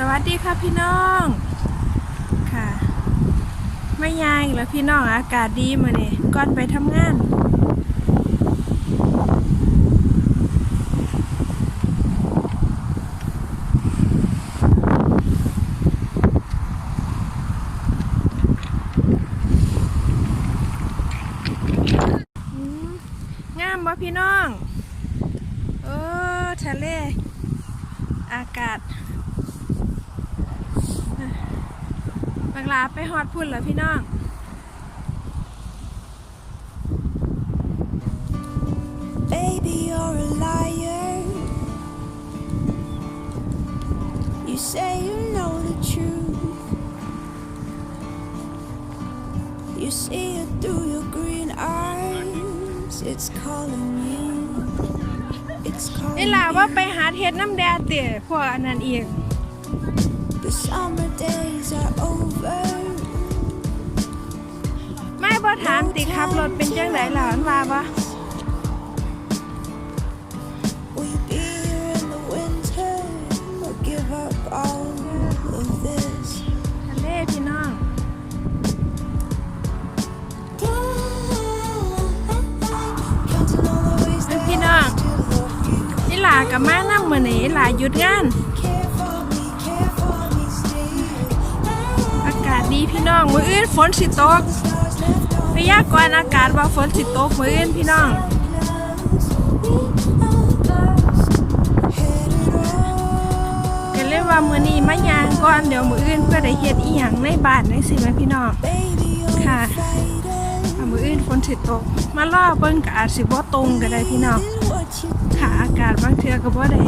สวัสดีค่ะพี่น้องค่ะไม่ยายแล้วพี่น้องอากาศดีมาเนี่ยก่อนไปทำงานอืมงามบ่พี่น้อง เออทะเล อากาศ บางลาไปฮอดพุ่นเหรอพี่น้อง Baby, you're a liar. You say you know the truth. You see it through your green eyes. It's calling you. It's นี่ calling ล่ะว่า you. ไปหาเฮ็ดน้ำแดดเตี๋ยพวกอันนั้นอีก The summer days are over. ไม่บ่ถามติขับรถเป็นจังไดล่ะมันว่าบ่ Will you be here in the winter or give up all of this? ทะเลพี่น้อง Counting all the ways that พี่น้อง to love you. นี่ล่ะกับมานำมื้อนี้ล่ะหยุดงาน ดีพี่น้อง มื้ออื่นฝนสิตกพยากรณ์อากาศว่าฝนสิตก มื้ออื่นพี่น้องก็เลยว่ามื้อนี้มายางก่อนเดี๋ยวมื้ออื่นเพื่อได้เฮ็ดอีหยังในบ้านจังซี่แหมพี่น้องค่ะมืออื่นฝนสิตก มาล่อเบิ่งก็อาจสิบ่ตรงก็ได้พี่น้องค่ะอากาศบางเทื่อก็บ่ได้